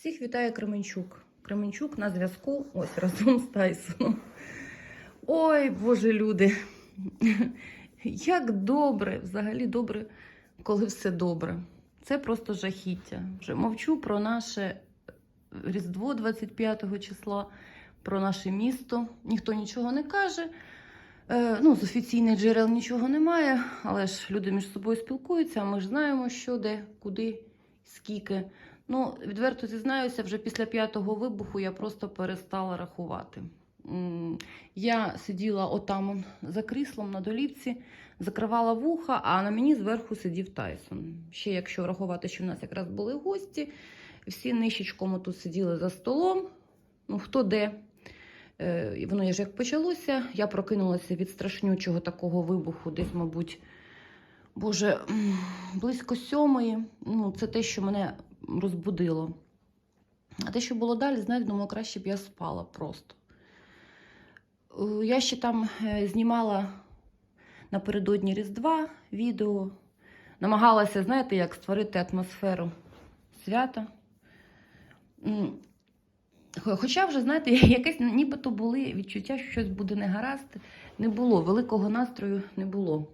Всіх вітає Кременчук. Кременчук на зв'язку ось разом з Тайсоном. Ой, Боже, люди. Як добре, взагалі добре, коли все добре. Це просто жахіття. Вже мовчу про наше Різдво 25 числа, про наше місто. Ніхто нічого не каже. Е, ну, з офіційних джерел нічого немає, але ж люди між собою спілкуються, а ми ж знаємо, що де, куди, скільки. Ну, відверто зізнаюся, вже після п'ятого вибуху я просто перестала рахувати. Я сиділа отам за кріслом на долівці, закривала вуха, а на мені зверху сидів Тайсон. Ще якщо врахувати, що в нас якраз були гості, всі нищечком тут сиділи за столом. Ну, хто де. Е, Воно ж як почалося. Я прокинулася від страшнючого такого вибуху, десь, мабуть, Боже, близько сьомої. Ну, це те, що мене розбудило. А те, що було далі, знаєте, думаю, краще б я спала просто. Е, Я ще там е, знімала напередодні Різдва відео, намагалася, знаєте, як створити атмосферу свята. Хоча вже, знаєте, якесь нібито були відчуття, що щось буде негаразд. Не було, великого настрою не було.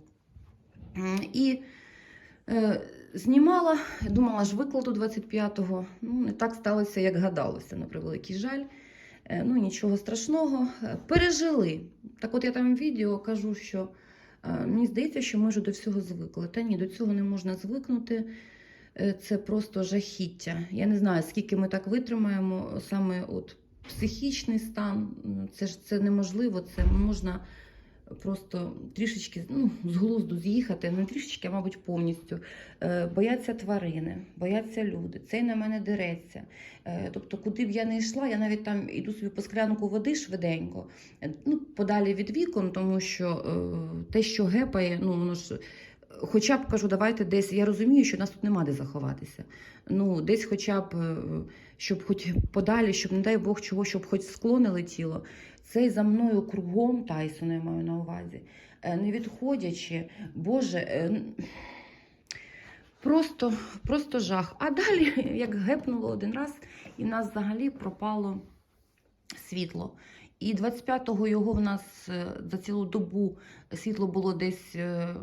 І е, знімала, думала ж викладу 25-го. Ну, не так сталося, як гадалося, на превеликий жаль. Е, ну, нічого страшного. Е, Пережили. Так от я там відео кажу, що е, мені здається, що ми вже до всього звикли. Та ні, до цього не можна звикнути. Це просто жахіття. Я не знаю, скільки ми так витримаємо саме от психічний стан. Це ж це неможливо, це можна просто трішечки ну, з глузду з'їхати, не трішечки, а мабуть, повністю. Е, Бояться тварини, бояться люди. Цей на мене дереться. Е, Тобто, куди б я не йшла, я навіть там іду собі по склянку води швиденько, Е, ну, подалі від вікон, тому що те, що гепає, ну воно ж. Хоча б кажу, давайте десь. Я розумію, що нас тут нема де заховатися. Ну, десь, хоча б, щоб хоч подалі, щоб, не дай Бог, чого, щоб хоч скло не летіло. Цей за мною кругом Тайсона я маю на увазі, е, не відходячи, Боже. е, Просто, просто жах. А далі, як гепнуло один раз, і в нас взагалі пропало світло. І 25-го його в нас е, за цілу добу світло було десь,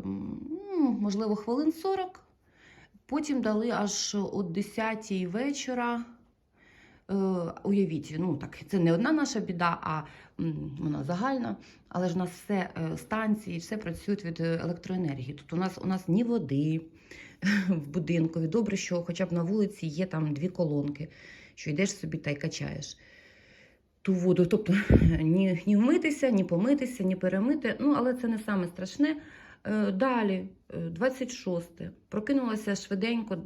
ну, можливо, хвилин 40. Потім дали аж о 10-й вечора. Е, уявіть, ну так, це не одна наша біда, а вона загальна. Але ж у нас все е, станції, все працюють від електроенергії. Тобто у нас у нас ні води в будинкові. Добре, що хоча б на вулиці є там дві колонки, що йдеш собі та й качаєш ту воду. Тобто ні, ні вмитися, ні помитися, ні перемити. Ну, але це не саме страшне. Е, Далі, е, 26. Прокинулася швиденько,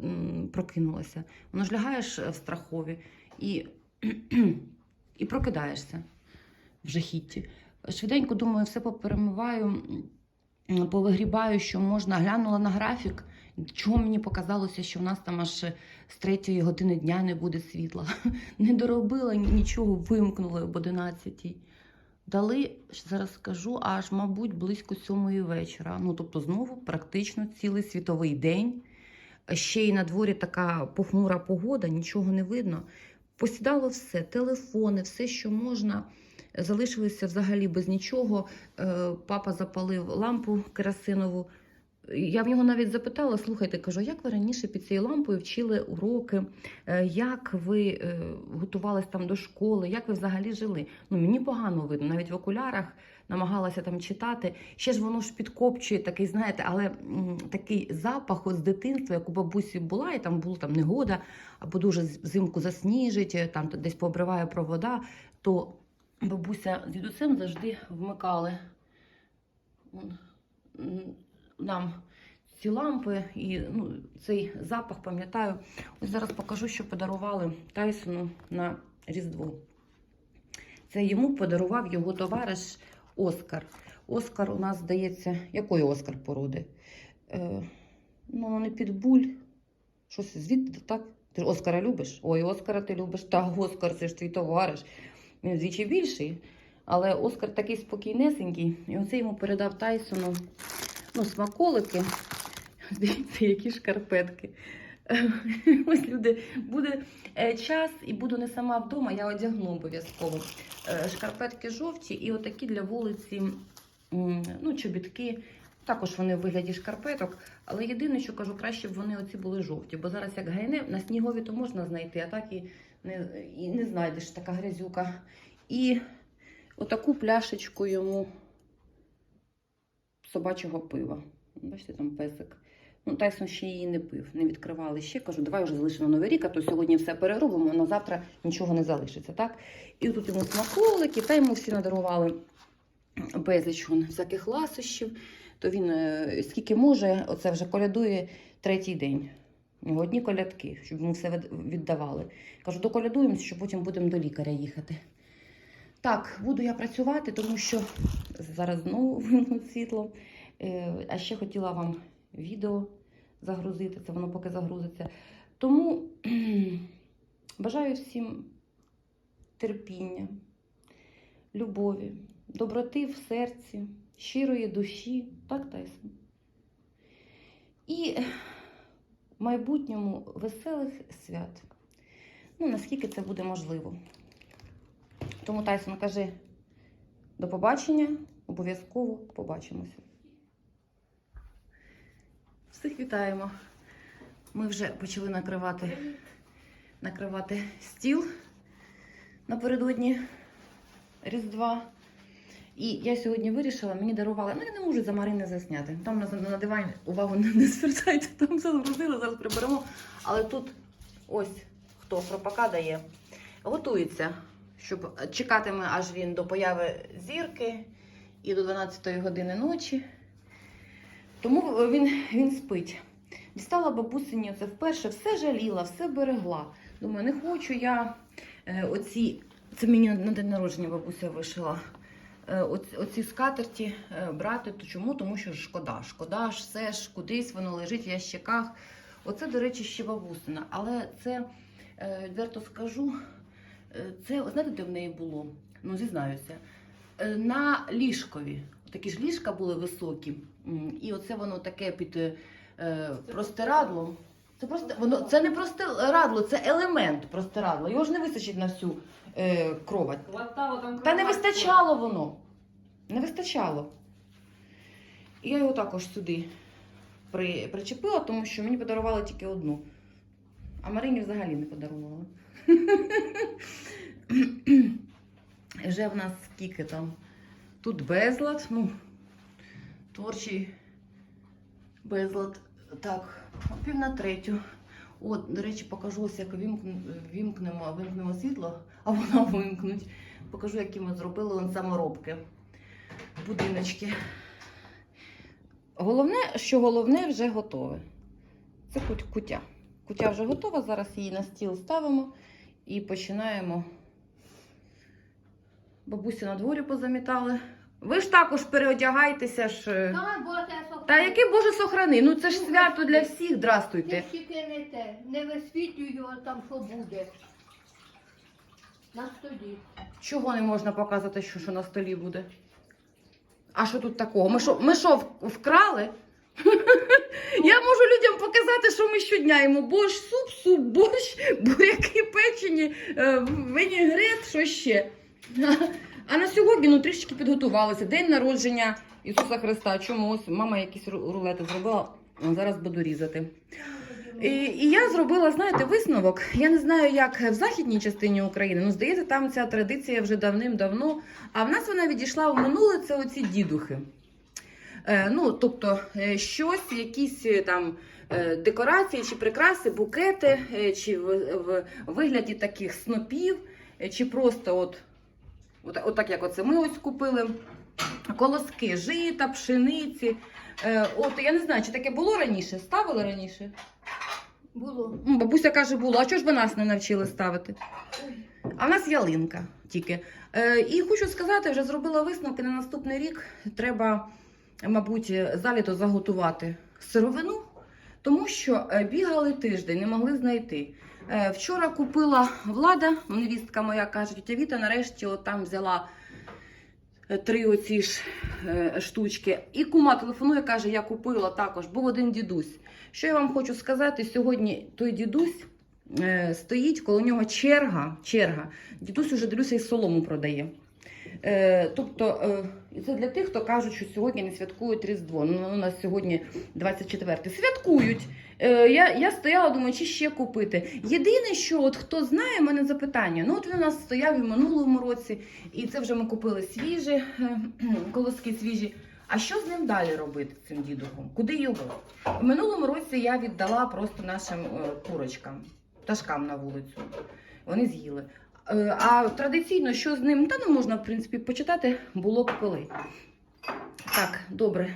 прокинулася. Воно ж лягаєш в страхові і, і прокидаєшся в жахітті. Швиденько думаю, все поперемиваю, повигрібаю, що можна. Глянула на графік. Чого мені показалося, що в нас там аж з третьої години дня не буде світла. Не доробила нічого, вимкнула об 11-й. Дали, зараз скажу, аж, мабуть, близько сьомої вечора. Ну, тобто, знову практично цілий світовий день. Ще й на дворі така похмура погода, нічого не видно. Посідало все, телефони, все, що можна. Залишилися взагалі без нічого. Е, Папа запалив лампу керосинову. Я в нього навіть запитала: слухайте, кажу, як ви раніше під цією лампою вчили уроки, Е, як ви е, готувались там до школи, як ви взагалі жили? Ну мені погано видно, навіть в окулярах намагалася там читати. Ще ж воно ж підкопчує такий, знаєте, але такий запах з дитинства, як у бабусі була, і там була там негода, або дуже взимку засніжить, е, там десь пообриває провода, то бабуся з дідусем завжди вмикали. Нам ці лампи і ну, цей запах, пам'ятаю. Ось зараз покажу, що подарували Тайсону на Різдво. Це йому подарував його товариш Оскар. Оскар у нас здається, якої Оскар породи? Е, ну, не підбуль. Щось звідти, так? Ти ж Оскара любиш? Ой, Оскара ти любиш. Так, Оскар, це ж твій товариш. Він вдвічі більший. Але Оскар такий спокійнесенький. І оце йому передав Тайсону ну, смаколики. Дивіться, які шкарпетки. Ось люди, буде е, час і буду не сама вдома, я одягну обов'язково. Е, Шкарпетки жовті і отакі для вулиці ну, чобітки. Також вони в вигляді шкарпеток, але єдине, що кажу, краще б вони оці були жовті, бо зараз як гайне, на снігові то можна знайти, а так і не, і не знайдеш така грязюка. І отаку пляшечку йому собачого пива. Бачите, там песик. Ну, Тайсон ще її не пив, не відкривали ще. Кажу, давай вже залишимо новий рік, а то сьогодні все переробимо, на завтра нічого не залишиться. так? І тут йому смаколики, та йому всі надарували безліч всяких ласощів. То він е, скільки може, оце вже колядує третій день. Одні колядки, щоб йому все віддавали. Кажу, доколядуємося, що потім будемо до лікаря їхати. Так, буду я працювати, тому що зараз знову вимкнуть світло. Е, А ще хотіла вам відео загрузити, це воно поки загрузиться. Тому бажаю всім терпіння, любові, доброти в серці, щирої душі, так, Тайсон? І майбутньому веселих свят. Ну, наскільки це буде можливо. Тому Тайсон каже: до побачення, обов'язково побачимося. Всіх вітаємо. Ми вже почали накривати, накривати стіл напередодні Різдва. І я сьогодні вирішила, мені дарували, ну я не можу за Марини засняти. Там на, на дивані увагу не, звертайте, там все загрузили, зараз приберемо. Але тут ось хто пропака дає, готується, щоб чекатиме аж він до появи зірки і до 12 години ночі. Тому він, він спить. Дістала бабусині це вперше, все жаліла, все берегла. Думаю, не хочу я е, оці. Це мені на день народження бабуся вишила. Е, оці, скатерті е, брати. То чому? Тому що шкода. Шкода ж все ж кудись воно лежить в ящиках. Оце, до речі, ще бабусина. Але це, відверто скажу, це, знаєте, де в неї було? Ну, зізнаюся. На ліжкові. Такі ж ліжка були високі. І оце воно таке під е, е, простирадлом. Це просто воно це не простирадло, це елемент простирадла. Його ж не вистачить на всю е, кровать. Та не вистачало воно. Не вистачало. І я його також сюди при, причепила, тому що мені подарували тільки одну. А Марині взагалі не подарували. Вже в нас скільки там. Тут безлад, ну, творчий безлад. Так, пів на третю. От, до речі, покажу ось, як вімкнемо, вимкнемо світло, а воно вимкнуть. Покажу, які ми зробили он саморобки. Будиночки. Головне, що головне вже готове. Це кут- кутя. Кутя вже готова. Зараз її на стіл ставимо і починаємо. Бабусі на дворі позамітали. Ви ж також переодягайтеся ж. е, Та, Боже, сохрани. Та яке Боже сохрани? Ну це ж свято для всіх. Здрастуйте. Ти тільки не те, не висвітлюй його там, що буде. На столі. Чого не можна показати, що, що на столі буде? А що тут такого? Ми що, ми що в- вкрали? Я можу людям показати, що ми щодня їмо. Борщ, суп, суп, борщ, буряки печені, е, винігрет, що ще. А на сьогодні ну, трішечки підготувалися. День народження Ісуса Христа. Чомусь мама якісь рулети зробила, зараз буду різати. І, і я зробила, знаєте, висновок. Я не знаю, як в західній частині України. Ну, здається, там ця традиція вже давним-давно. А в нас вона відійшла в минуле це оці дідухи. Е, ну, тобто, е, щось, якісь е, там е, декорації чи прикраси, букети, чи в, в вигляді таких снопів, чи просто от, от, от як оце ми ось купили. Колоски жита, пшениці. Е, от я не знаю, чи таке було раніше? Ставили раніше? Було. Бабуся каже, було, а чого ж ви нас не навчили ставити? А в нас ялинка тільки. Е, і хочу сказати, вже зробила висновки на наступний рік. Треба, мабуть, за літо заготувати сировину, тому що е, бігали тиждень, не могли знайти. Е, вчора купила влада, невістка моя каже, тетя Віта нарешті от там взяла е, три оці ж е, штучки. І кума телефонує, каже, я купила також, був один дідусь. Що я вам хочу сказати, сьогодні той дідусь стоїть, коло нього черга. черга. Дідусь уже дивлюся і солому продає. Тобто, і це для тих, хто кажуть, що сьогодні не святкують Різдво. Ну, у нас сьогодні 24. Святкують. Е, я, я стояла, думаю, чи ще купити. Єдине, що от хто знає, в мене запитання. Ну, от він у нас стояв і в минулому році, і це вже ми купили свіжі, е, колоски свіжі. А що з ним далі робити, цим дідухом? Куди його? В минулому році я віддала просто нашим е, курочкам, пташкам на вулицю. Вони з'їли. Е, А традиційно, що з ним, та не можна, в принципі, почитати, було б коли. Так, добре.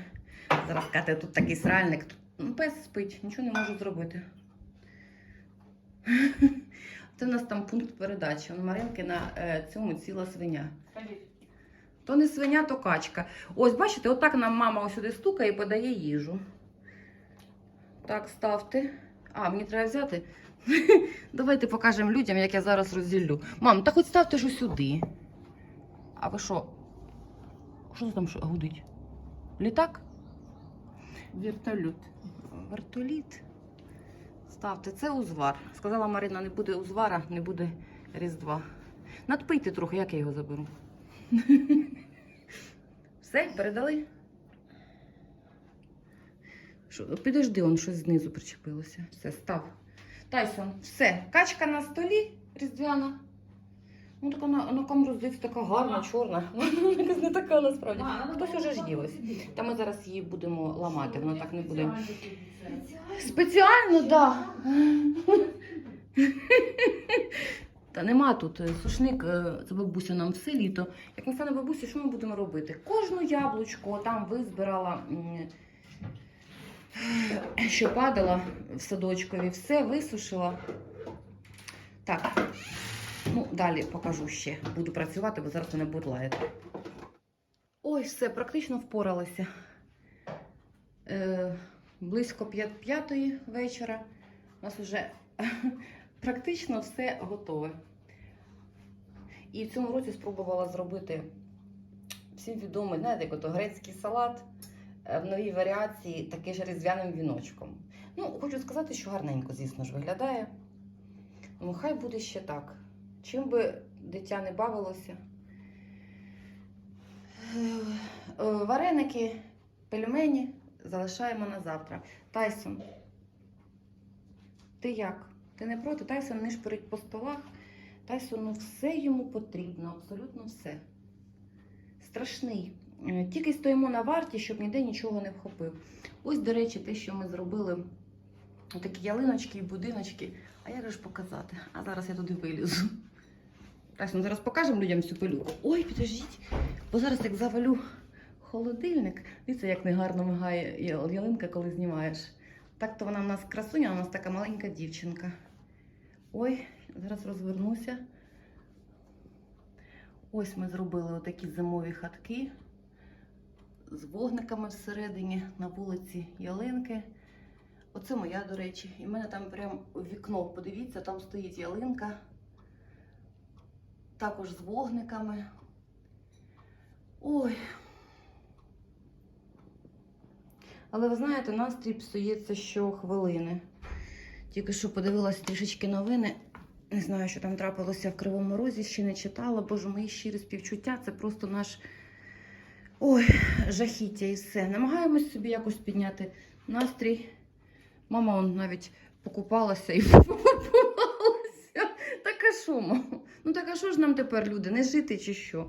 Зараз Катя, тут такий сральник. Ну, пес спить, нічого не можу зробити. Це в нас там пункт передачі. У Маринки на е, цьому ціла свиня. То не свиня, то качка. Ось, бачите, отак нам мама сюди стукає і подає їжу. Так, ставте. А, мені треба взяти. Давайте покажемо людям, як я зараз розділю. Мам, та хоч ставте ж сюди. А ви що? Що там гудить? Літак? Вертольот. Вертоліт. Ставте, це узвар. Сказала Марина, не буде узвара, не буде Різдва. Надпийте трохи, як я його заберу. Все, передали? Що, підожди, он щось знизу причепилося. Все, став. Тайсон, все, качка на столі різдвяна. Ну, така на, на камеру здається така гарна, чорна. Ну, якась не така насправді. Хтось уже ж їв. Та ми зараз її будемо ламати, воно так не буде. Спеціально, так. Да. Та нема тут е, сушник, це бабуся нам все літо. Як настане бабусі, що ми будемо робити? Кожну яблучко там визбирала, що падала в садочкові, все висушила. Так, ну далі покажу ще. Буду працювати, бо зараз мене будуть лаяти. Ой, все, практично впоралася. Е, близько п'ятої вечора. У нас вже практично все готове. І в цьому році спробувала зробити всім відомий, знаєте, як ото грецький салат в новій варіації, такий ж різдвяним віночком. Ну, хочу сказати, що гарненько, звісно ж, виглядає. Ну, хай буде ще так. Чим би дитя не бавилося. Е, е, Вареники, пельмені залишаємо на завтра. Тайсон, ти як? Ти не проти? Тайсон не шпирить по столах. Тайсону все йому потрібно, абсолютно все. Страшний. Е, Тільки стоїмо на варті, щоб ніде нічого не вхопив. Ось, до речі, те, що ми зробили. Такі ялиночки і будиночки. А як же ж показати? А зараз я туди вилізу. Тайсон, зараз покажемо людям цю пилюку. Ой, підождіть, бо зараз як завалю холодильник. Дивіться, як негарно мигає ялинка, коли знімаєш. Так то вона в нас красуня, у нас така маленька дівчинка. Ой, зараз розвернуся. Ось ми зробили отакі зимові хатки з вогниками всередині на вулиці ялинки. Оце моя, до речі. І в мене там прям вікно, подивіться, там стоїть ялинка. Також з вогниками. Ой. Але ви знаєте, настрій псується щохвилини. Тільки що подивилась трішечки новини. Не знаю, що там трапилося в Кривому Розі, ще не читала. Боже, мої щирі співчуття. Це просто наш ой, жахіття і все. Намагаємось собі якось підняти настрій. Мама он навіть покупалася і покупалася. Так що, мамо? Ну так а що ж нам тепер, люди, не жити чи що?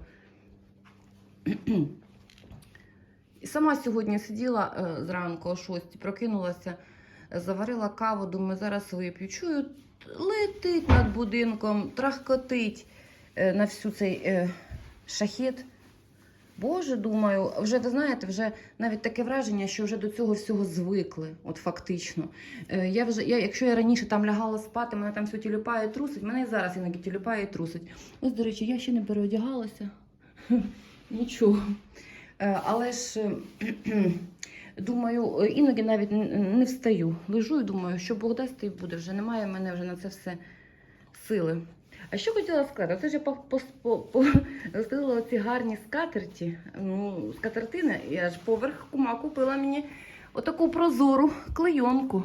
І сама сьогодні сиділа е, зранку о 6, прокинулася, заварила каву, думаю, зараз вип'ю. Чую, летить над будинком, трахкотить е, на всю цей е, шахет. Боже, думаю, вже ви знаєте, вже навіть таке враження, що вже до цього всього звикли, от фактично. Е, я вже, я, якщо я раніше там лягала спати, мене там все тілюпає трусить, мене і зараз іноді тілюпає і трусить. Ось, до речі, я ще не переодягалася. Нічого. Е, Але ж е, думаю, іноді навіть не встаю. Лежу і думаю, що Бог дасть, і буде. Вже немає в мене вже на це все сили. А що хотіла сказати? Оце ж я розстелила ці гарні скатерті, ну, скатертини, я ж поверх кума купила мені отаку прозору клейонку.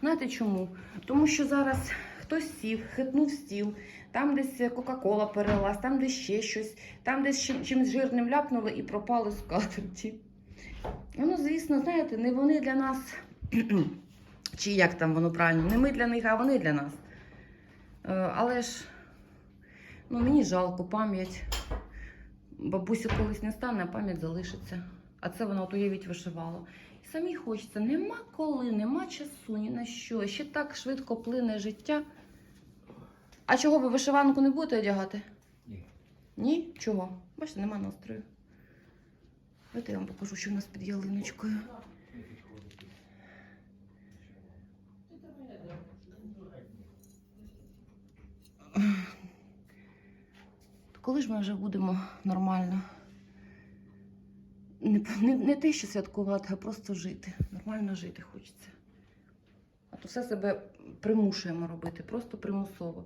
Знаєте чому? Тому що зараз хтось сів, хитнув стіл, там десь Кока-Кола перелилась, там десь ще щось, там десь чим- чимось жирним ляпнули і пропали скатерті. Ну, звісно, знаєте, не вони для нас, чи як там воно правильно, не ми для них, а вони для нас. Е, Але ж ну, мені жалко пам'ять. Бабусі колись не стане, а пам'ять залишиться. А це вона от уявіть вишивала. І самі хочеться, нема коли, нема часу, ні на що. Ще так швидко плине життя. А чого ви вишиванку не будете одягати? Ні. Ні? Чого? Бачите, нема настрою. Давайте я вам покажу, що в нас під ялиночкою. Коли ж ми вже будемо нормально? Не, не, не те, що святкувати, а просто жити. Нормально жити хочеться. А то все себе примушуємо робити, просто примусово.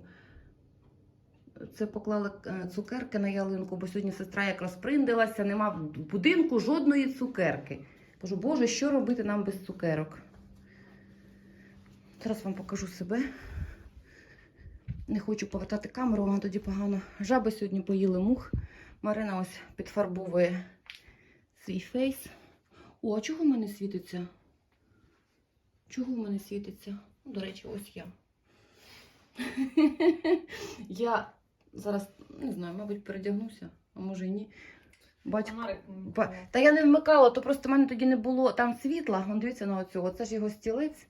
Це поклали е, цукерки на ялинку, бо сьогодні сестра як розприндилася, нема в будинку жодної цукерки. Кажу, Боже, що робити нам без цукерок? Зараз вам покажу себе. Не хочу повертати камеру, воно тоді погано. Жаби сьогодні поїли мух. Марина ось підфарбовує свій фейс. О, а чого в мене світиться? Чого в мене світиться? Ну, До речі, ось я. Я зараз не знаю, мабуть, передягнуся, а може і ні. Батько. Та я не вмикала, то просто в мене тоді не було там світла. Вон дивіться на оцього. Це ж його стілець.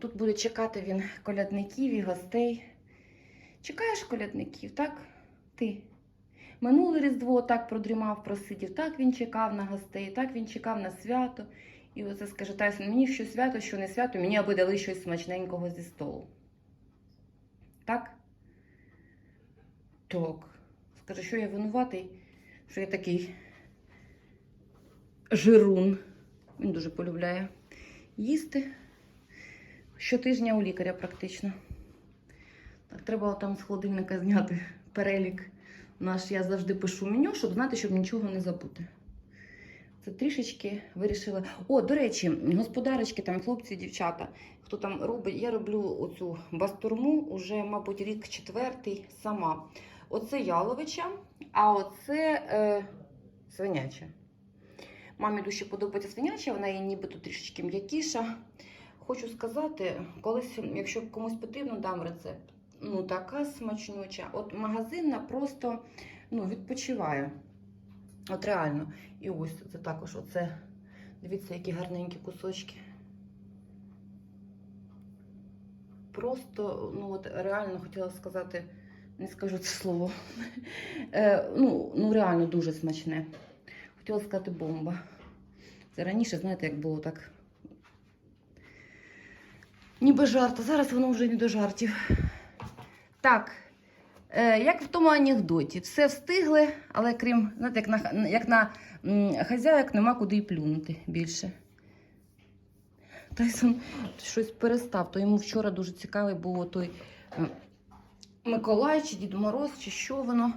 Тут буде чекати він колядників і гостей. Чекаєш колядників, так? Ти. Минуле Різдво так продрімав, просидів, так він чекав на гостей, так він чекав на свято. І оце скаже Тайсон, мені що свято, що не свято, мені аби дали щось смачненького зі столу. Так? Так. Скаже, що я винуватий, що я такий жирун. Він дуже полюбляє їсти. Щотижня у лікаря практично. Треба там з холодильника зняти перелік наш. Я завжди пишу меню, щоб знати, щоб нічого не забути. Це трішечки вирішила. О, до речі, господарочки, там хлопці, дівчата, хто там робить, я роблю оцю бастурму уже, мабуть, рік четвертий сама. Оце яловича, а оце е, свиняча. Мамі дуже подобається свиняча, вона є нібито трішечки м'якіша. Хочу сказати, колись, якщо комусь потрібно, дам рецепт. Ну, така смачнюча. От магазинна просто ну, відпочиває. От реально. І ось це також оце. Дивіться, які гарненькі кусочки. Просто, ну от реально хотіла сказати, не скажу це слово. Е, ну, ну, реально дуже смачне. Хотіла сказати бомба. Це раніше, знаєте, як було так. Ніби жарт, а зараз воно вже не до жартів. Так, е, як в тому анекдоті, все встигли, але крім, знаєте, як на, як на хазяїк нема куди й плюнути більше. Тайсон щось перестав, то йому вчора дуже цікавий був той Миколай чи Дід Мороз, чи що воно.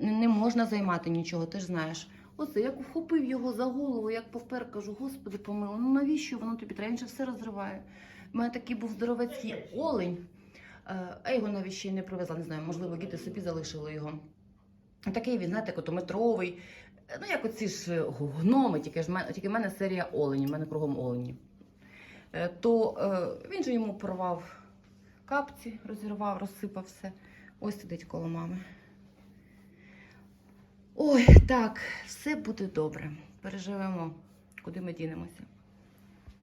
Не можна займати нічого, ти ж знаєш. Оце, як вхопив його за голову, як повпер, кажу, господи помилуй, ну навіщо воно тобі же все розриває. У мене такий був здоровецький олень, а його навіть ще не привезла, не знаю, можливо, діти собі залишили його. Такий він, знаєте, котометровий. Е, Ну, як оці ж е, гноми, тільки ж тільки в мене серія оленів, в мене кругом олені. Е, То е, він же йому порвав капці, розірвав, розсипав все. Ось сидить коло мами. Ой, так, все буде добре. Переживемо, куди ми дінемося.